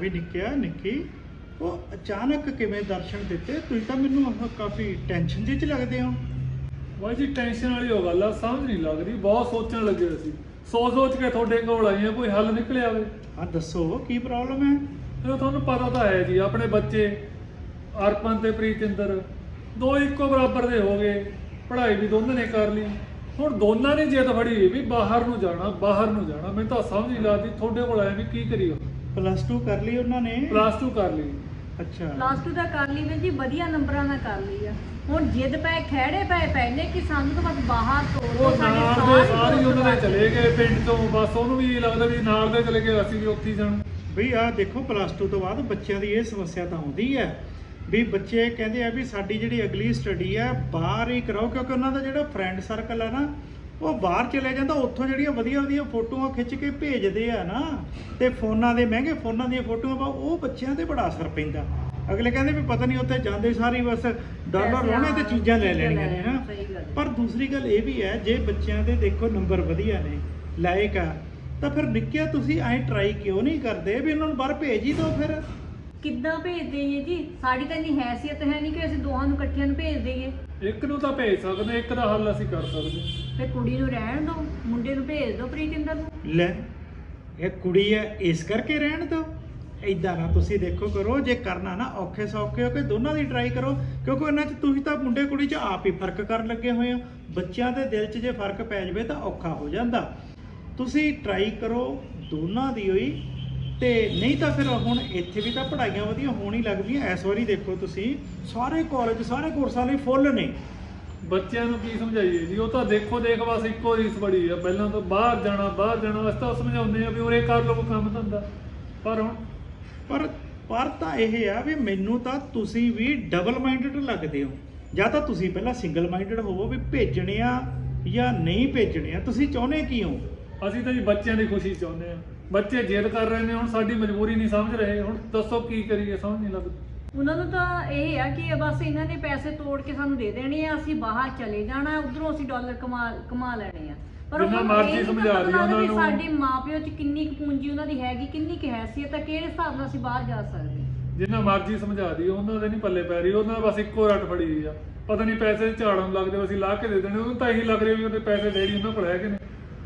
ਵੀ ਨਿੱਕਿਆ ਨਿੱਕੀ। ਉਹ ਅਚਾਨਕ ਕਿਵੇਂ ਦਰਸ਼ਨ ਦਿੱਤੇ? ਤੁਸੀਂ ਤਾਂ ਮੈਨੂੰ ਕਾਫੀ ਟੈਨਸ਼ਨ ਜਿਹੀ ਚ ਲੱਗਦੇ ਹੋ। ਬਾਈ ਜੀ ਟੈਨਸ਼ਨ ਵਾਲੀ ਉਹ ਗੱਲ ਆ ਸਮਝ ਨਹੀਂ ਲੱਗਦੀ। ਬਹੁਤ ਸੋਚਣ ਲੱਗੇ ਸੀ। ਸੋਚ ਸੋਚ ਕੇ ਤੁਹਾਡੇ ਕੋਲ ਆਏ ਆ ਕੋਈ ਹੱਲ ਨਿਕਲਿਆ ਵੇ ਹਾਂ ਦੱਸੋ ਕੀ ਪ੍ਰੋਬਲਮ ਹੈ? ਇਹ ਤੁਹਾਨੂੰ ਪਤਾ ਤਾਂ ਹੈ ਜੀ ਆਪਣੇ ਬੱਚੇ ਅਰਪਨ ਤੇ ਪ੍ਰੀਤਿੰਦਰ ਦੋ ਇੱਕੋ ਬਰਾਬਰ ਦੇ ਹੋ ਗਏ। ਪੜ੍ਹਾਈ ਵੀ ਦੋਨਾਂ ਨੇ ਕਰ ਲਈ। ਹੁਣ ਦੋਨਾਂ ਨੇ ਜਿੱਦ ਫੜੀ ਵੀ ਬਾਹਰ ਨੂੰ ਜਾਣਾ ਬਾਹਰ ਨੂੰ ਜਾਣਾ। ਮੈਨੂੰ ਤਾਂ ਸਮਝ ਨਹੀਂ ਲੱਗਦੀ ਤੁਹਾਡੇ ਕੋਲ ਆਏ ਵੀ ਕੀ ਕਰੀਏ? ਪਲੱਸ 2 ਕਰ ਲਈ ਉਹਨਾਂ ਨੇ? ਪਲੱਸ 2 ਕਰ ਲਈ। ਅੱਛਾ। ਪਲੱਸ 2 ਦਾ ਕਰ ਲਈ ਵੀਰ ਜੀ ਵਧੀਆ ਨੰਬਰਾਂ ਨਾਲ ਕਰ ਲਈ ਆ। ਹੁਣ ਜਿੱਦ ਪਏ ਖਹਿੜੇ ਪਏ ਪਹਿਲੇ ਕਿ ਸਾਨੂੰ ਤਾਂ ਬਸ ਬਾਹਰ ਤੋਰ ਉਹ ਨਾਲ ਦੇ ਸਾਰੇ ਸਾਰੇ ਉਹਨਾਂ ਦੇ ਚਲੇ ਗਏ ਪਿੰਡ ਤੋਂ ਬਸ ਉਹਨੂੰ ਵੀ ਲੱਗਦਾ ਵੀ ਨਾਲ ਦੇ ਚਲੇ ਗਏ ਅਸੀਂ ਵੀ ਉੱਥੇ ਹੀ ਜਾਣਾ ਬਈ ਆ ਦੇਖੋ ਪਲੱਸ 2 ਤੋਂ ਬਾਅਦ ਬੱਚਿਆਂ ਦੀ ਇਹ ਸਮੱਸਿਆ ਤਾਂ ਆਉਂਦੀ ਹੈ ਵੀ ਬੱਚੇ ਕਹਿੰਦੇ ਆ ਵੀ ਸਾਡੀ ਜਿਹੜੀ ਅਗਲੀ ਸਟੱਡੀ ਹੈ ਬਾਹਰ ਹੀ ਕਰਾਓ ਕਿਉਂਕਿ ਉਹਨਾਂ ਦਾ ਜਿਹੜਾ ਫਰੈਂਡ ਸਰਕਲ ਹੈ ਨਾ ਉਹ ਬਾਹਰ ਚਲੇ ਜਾਂਦਾ ਉੱਥੋਂ ਜਿਹੜੀਆਂ ਵਧੀਆ ਵਧੀਆ ਫੋਟੋਆਂ ਖਿੱਚ ਕੇ ਭੇਜਦੇ ਆ ਨਾ ਤੇ ਫੋਨਾਂ ਦੇ ਮਹਿੰਗੇ ਫੋਨਾਂ ਦੀਆਂ ਫੋਟੋਆਂ ਪਾ ਉਹ ਬੱਚਿਆਂ ਤੇ ਬੜਾ ਅਸਰ ਪੈਂਦਾ। ਅਗਲੇ ਕਹਿੰਦੇ ਵੀ ਪਤਾ ਨਹੀਂ ਉੱਥੇ ਜਾਂਦੇ ਸਾਰੀ ਬਸ ਡਾਲਰ ਲਾਉਣੇ ਤੇ ਚੀਜ਼ਾਂ ਲੈ ਲੈਣੀਆਂ ਨੇ ਨਾ। ਪਰ ਦੂਸਰੀ ਗੱਲ ਇਹ ਵੀ ਹੈ ਜੇ ਬੱਚਿਆਂ ਦੇ ਦੇਖੋ ਨੰਬਰ ਵਧੀਆ ਨੇ ਲਾਇਕ ਆ ਤਾਂ ਫਿਰ ਨਿੱਕਿਆ ਤੁਸੀਂ ਐਂ ਟਰਾਈ ਕਿਉਂ ਨਹੀਂ ਕਰਦੇ ਵੀ ਉਹਨਾਂ ਨੂੰ ਬਾਹਰ ਭੇਜ ਹੀ ਦਿਓ ਫਿਰ? ਕਿੱਦਾਂ ਭੇਜ ਦਈਏ ਜੀ? ਸਾਡੀ ਤਾਂ ਇੰਨੀ ਹੈਸੀਅਤ ਹੈ ਨਹੀਂ ਕਿ ਅਸੀਂ ਦੋਹਾਂ ਨੂੰ ਇਕੱਠਿਆਂ ਨੂੰ ਭੇਜ ਦਈਏ। ਇੱਕ ਨੂੰ ਤਾਂ ਭੇਜ ਸਕਦੇ ਇੱਕ ਦਾ ਹੱਲ ਅਸੀਂ ਕਰ ਸਕਦੇ। ਫਿਰ ਕੁੜੀ ਨੂੰ ਰਹਿਣ ਦਿਓ ਮੁੰਡੇ ਨੂੰ ਭੇਜ ਦਿਓ ਪ੍ਰੀਤਿੰਦਰ ਨੂੰ। ਲੈ ਇਹ ਕੁੜੀ ਹੈ ਇਸ ਕਰਕੇ ਰਹਿਣ ਦਿਓ ਇਦਾਂ ਨਾ ਤੁਸੀਂ ਦੇਖੋ ਕਰੋ ਜੇ ਕਰਨਾ ਨਾ ਔਖੇ ਸੌਖੇ ਹੋ ਕੇ ਦੋਨਾਂ ਦੀ ਟਰਾਈ ਕਰੋ ਕਿਉਂਕਿ ਇਹਨਾਂ 'ਚ ਤੁਸੀਂ ਤਾਂ ਮੁੰਡੇ ਕੁੜੀ 'ਚ ਆਪ ਹੀ ਫ਼ਰਕ ਕਰਨ ਲੱਗੇ ਹੋਏ ਹੋ। ਬੱਚਿਆਂ ਦੇ ਦਿਲ 'ਚ ਜੇ ਫ਼ਰਕ ਪੈ ਜਾਵੇ ਤਾਂ ਔਖਾ ਹੋ ਜਾਂਦਾ। ਤੁਸੀਂ ਟਰਾਈ ਕਰੋ ਦੋਨਾਂ ਦੀ ਹੋਈ ਤੇ ਨਹੀਂ ਤਾਂ ਫਿਰ ਹੁਣ ਇੱਥੇ ਵੀ ਤਾਂ ਪੜ੍ਹਾਈਆਂ ਵਧੀਆ ਹੋਣ ਹੀ ਲੱਗਦੀਆਂ ਇਸ ਵਾਰੀ ਦੇਖੋ ਤੁਸੀਂ ਸਾਰੇ ਕਾਲਜ ਸਾਰੇ ਕੋਰਸਾਂ ਲਈ ਫੁੱਲ ਨੇ। ਬੱਚਿਆਂ ਨੂੰ ਕੀ ਸਮਝਾਈਏ ਜੀ? ਉਹ ਤਾਂ ਦੇਖੋ ਦੇਖ ਬਸ ਇੱਕੋ ਰੀਸ ਬੜੀ ਆ। ਪਹਿਲਾਂ ਤਾਂ ਬਾਹਰ ਜਾਣਾ ਬਾਹਰ ਜਾਣਾ ਅਸੀਂ ਤਾਂ ਸਮਝਾਉਂਦੇ ਆ ਵੀ ਉਰੇ ਕਰ ਲਓ ਕੰਮ ਧੰਦਾ। ਪਰ ਹੁਣ ਪਰ ਪਰ ਤਾਂ ਇਹ ਆ ਵੀ ਮੈਨੂੰ ਤਾਂ ਤੁਸੀਂ ਵੀ ਡਬਲ ਮਾਈਂਡਡ ਲੱਗਦੇ ਹੋ। ਜਾਂ ਤਾਂ ਤੁਸੀਂ ਪਹਿਲਾਂ ਸਿੰਗਲ ਮਾਈਂਡਡ ਹੋਵੋ ਵੀ ਭੇਜਣੇ ਆ ਜਾਂ ਨਹੀਂ ਭੇਜਣੇ ਆ। ਤੁਸੀਂ ਚਾਹੁੰਦੇ ਕੀ ਹੋ? ਅਸੀਂ ਤਾਂ ਜੀ ਬੱਚਿਆਂ ਦੀ ਖੁਸ਼ੀ ਚਾਹੁੰਦੇ ਆ ਬੱਚੇ ਜਿੱਦ ਕਰ ਰਹੇ ਨੇ ਹੁਣ ਸਾਡੀ ਮਜਬੂਰੀ ਨਹੀਂ ਸਮਝ ਰਹੇ। ਹੁਣ ਦੱਸੋ ਕੀ ਕਰੀਏ ਸਮਝ ਨਹੀਂ ਲੱਗਦੀ। ਉਹਨਾਂ ਨੂੰ ਤਾਂ ਇਹ ਆ ਕਿ ਬਸ ਇਹਨਾਂ ਨੇ ਪੈਸੇ ਤੋੜ ਕੇ ਸਾਨੂੰ ਦੇ ਦੇਣੇ ਆ ਅਸੀਂ ਬਾਹਰ ਚਲੇ ਜਾਣਾ ਉਧਰੋਂ ਅਸੀਂ ਡਾਲਰ ਕਮਾ ਕਮਾ ਲੈਣੇ ਆ। ਪਰ ਜਿੰਨਾ ਉਹਨਾਂ ਨੂੰ ਮਰਜ਼ੀ ਸਮਝਾ ਲੱਗਦਾ ਉਹਨਾਂ ਨੂੰ। ਸਾਡੇ ਮਾਪਿਓ 'ਚ ਕਿੰਨੀ ਕੁ ਪੂੰਜੀ ਉਹਨਾਂ ਦੀ ਹੈਗੀ ਕਿੰਨੀ ਕੁ ਹੈਸੀਅਤ ਆ ਕਿਹੜੇ ਹਿਸਾਬ ਨਾਲ ਅਸੀਂ ਬਾਹਰ ਜਾ ਸਕਦੇ? ਜਿੰਨਾ ਮਰਜ਼ੀ ਸਮਝਾ ਦੀ ਉਹਨਾਂ ਦੇ ਨਹੀਂ ਪੱਲੇ ਪੈ ਰਹੀ ਉਹਨਾਂ ਬਸ ਇੱਕੋ ਰੱਟ ਫੜੀ ਆ। ਪਤਾ ਨਹੀਂ ਪੈਸੇ ਝਾੜਨ ਲੱਗਦੇ ਅਸੀਂ ਲਾ ਕੇ ਦੇ ਦੇਣੇ ਉਹਨੂੰ ਤਾਂ ਇਹੀ ਲੱਗ ਰਿਹਾ ਵੀ ਉਹਦੇ ਪੈਸੇ ਡੈਡੀ ਉਹਨਾਂ ਕੋਲ ਹੈਗੇ ਨੇ।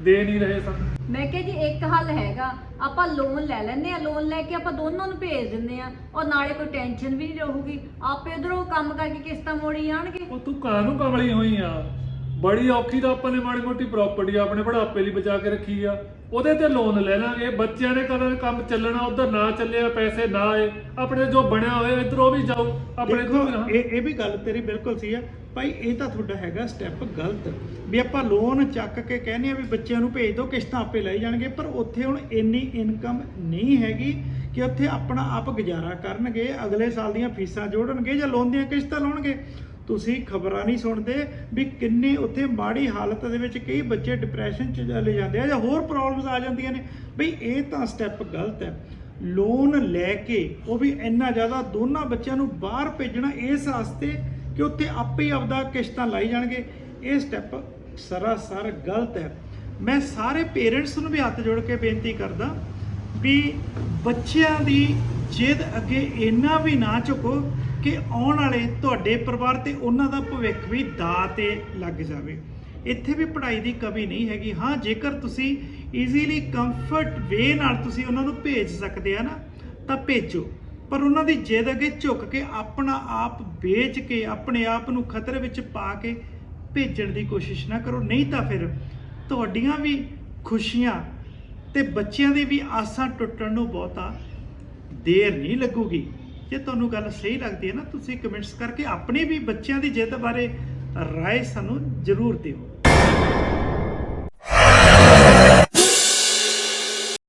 ਦੇ ਨਹੀਂ ਰਹੇ ਸਾਨੂੰ। ਮੈਂ ਕਿਹਾ ਜੀ ਇੱਕ ਹੱਲ ਹੈਗਾ। ਆਪਾਂ ਲੋਨ ਲੈ ਲੈਂਦੇ ਆ ਲੋਨ ਲੈ ਕੇ ਆਪਾਂ ਦੋਨਾਂ ਨੂੰ ਭੇਜ ਦਿੰਦੇ ਆ ਔਰ ਨਾਲੇ ਕੋਈ ਟੈਨਸ਼ਨ ਵੀ ਨਹੀਂ ਰਹੂਗੀ। ਆਪੇ ਉਧਰੋਂ ਕੰਮ ਕਰਕੇ ਕਿਸ਼ਤਾਂ ਮੋੜੀ ਜਾਣਗੇ। ਉਹ ਤੂੰ ਕਾਹਨੂੰ ਕਮਲੀ ਹੋਈ ਆ? ਬੜੀ ਔਖੀ ਤਾਂ ਆਪਾਂ ਨੇ ਮਾੜੀ ਮੋਟੀ ਪ੍ਰਾਪਰਟੀ ਆਪਣੇ ਬੁਢਾਪੇ ਲਈ ਬਚਾ ਕੇ ਰੱਖੀ ਆ। ਉਹਦੇ ਤੇ ਲੋਨ ਲੈ ਲਾਂਗੇ। ਬੱਚਿਆਂ ਨੇ ਕਦੋਂ ਕੰਮ ਚੱਲਣਾ ਉਧਰ ਨਾ ਚੱਲਿਆ ਪੈਸੇ ਨਾ ਆਏ। ਆਪਣੇ ਜੋ ਬਣਿਆ ਹੋਇਆ ਇੱਧਰ ਉਹ ਵੀ ਜਾਓ। ਆਪਣੇ ਦੇਖੋ ਨਾ ਇਹ ਇਹ ਵੀ ਗੱਲ ਤੇਰੀ ਬਿਲਕੁਲ ਸਹੀ ਆ। ਭਾਈ ਇਹ ਤਾਂ ਤੁਹਾਡਾ ਹੈਗਾ ਸਟੈਪ ਗਲਤ। ਵੀ ਆਪਾਂ ਲੋਨ ਚੱਕ ਕੇ ਕਹਿੰਦੇ ਆ ਵੀ ਬੱਚਿਆਂ ਨੂੰ ਭੇਜ ਦਿਓ ਕਿਸ਼ਤਾਂ ਆਪੇ ਲਈ ਜਾਣਗੇ ਪਰ ਉੱਥੇ ਹੁਣ ਇੰਨੀ ਇਨਕਮ ਨਹੀਂ ਹੈਗੀ ਕਿ ਉੱਥੇ ਆਪਣਾ ਆਪ ਗੁਜ਼ਾਰਾ ਕਰਨਗੇ ਅਗਲੇ ਸਾਲ ਦੀਆਂ ਫੀਸਾਂ ਜੋੜਨਗੇ ਜਾਂ ਲੋਨ ਦੀਆਂ ਕਿਸ਼ਤਾਂ ਲਾਉਣਗੇ। ਤੁਸੀਂ ਖਬਰਾਂ ਨਹੀਂ ਸੁਣਦੇ ਵੀ ਕਿੰਨੇ ਉੱਥੇ ਮਾੜੀ ਹਾਲਤ ਦੇ ਵਿੱਚ ਕਈ ਬੱਚੇ ਡਿਪਰੈਸ਼ਨ ਚ ਚਲੇ ਜਾਂਦੇ ਆ ਜਾਂ ਹੋਰ ਪ੍ਰੋਬਲਮਸ ਆ ਜਾਂਦੀਆਂ ਨੇ। ਬਈ ਇਹ ਤਾਂ ਸਟੈਪ ਗਲਤ ਹੈ। ਲੋਨ ਲੈ ਕੇ ਉਹ ਵੀ ਇੰਨਾ ਜ਼ਿਆਦਾ ਦੋਨਾਂ ਬੱਚਿਆਂ ਨੂੰ ਬਾਹਰ ਭੇਜਣਾ ਇਸ ਵਾਸਤੇ ਕਿ ਉੱਥੇ ਆਪੇ ਹੀ ਆਪਦਾ ਕਿਸ਼ਤਾਂ ਲਾਈ ਜਾਣਗੇ। ਇਹ ਸਟੈਪ ਸਰਾਸਰ ਗਲਤ ਹੈ। ਮੈਂ ਸਾਰੇ ਪੇਰੈਂਟਸ ਨੂੰ ਵੀ ਹੱਥ ਜੋੜ ਕੇ ਬੇਨਤੀ ਕਰਦਾ ਵੀ ਬੱਚਿਆਂ ਦੀ ਜਿੱਦ ਅੱਗੇ ਇੰਨਾ ਵੀ ਨਾ ਝੁਕੋ ਕਿ ਆਉਣ ਵਾਲੇ ਤੁਹਾਡੇ ਪਰਿਵਾਰ ਤੇ ਉਹਨਾਂ ਦਾ ਭਵਿੱਖ ਵੀ ਦਾ ਤੇ ਲੱਗ ਜਾਵੇ। ਇੱਥੇ ਵੀ ਪੜ੍ਹਾਈ ਦੀ ਕਮੀ ਨਹੀਂ ਹੈਗੀ। ਹਾਂ, ਜੇਕਰ ਤੁਸੀਂ ਈਜ਼ੀਲੀ ਕੰਫਰਟ ਵੇ ਨਾਲ ਤੁਸੀਂ ਉਹਨਾਂ ਨੂੰ ਭੇਜ ਸਕਦੇ ਆ ਨਾ, ਤਾਂ ਭੇਜੋ। ਪਰ ਉਹਨਾਂ ਦੀ ਜਿੱਦ ਅੱਗੇ ਝੁੱਕ ਕੇ ਆਪਣਾ ਆਪ ਵੇਚ ਕੇ, ਆਪਣੇ ਆਪ ਨੂੰ ਖਤਰੇ ਵਿੱਚ ਪਾ ਕੇ ਭੇਜਣ ਦੀ ਕੋਸ਼ਿਸ਼ ਨਾ ਕਰੋ। ਨਹੀਂ ਤਾਂ ਫਿਰ ਤੁਹਾਡੀਆਂ ਵੀ ਖੁਸ਼ੀਆਂ ਤੇ ਬੱਚਿਆਂ ਦੀ ਵੀ ਆਸਾਂ ਟੁੱਟਣ ਨੂੰ ਬਹੁਤਾ ਦੇਰ ਨਹੀਂ ਲੱਗੂਗੀ। ਜੇ ਤੁਹਾਨੂੰ ਗੱਲ ਸਹੀ ਲੱਗਦੀ ਹੈ ਨਾ, ਤੁਸੀਂ ਕਮੈਂਟਸ ਕਰਕੇ ਆਪਣੇ ਵੀ ਬੱਚਿਆਂ ਦੀ ਜਿੱਦ ਬਾਰੇ ਰਾਏ ਸਾਨੂੰ ਜ਼ਰੂਰ ਦਿਓ।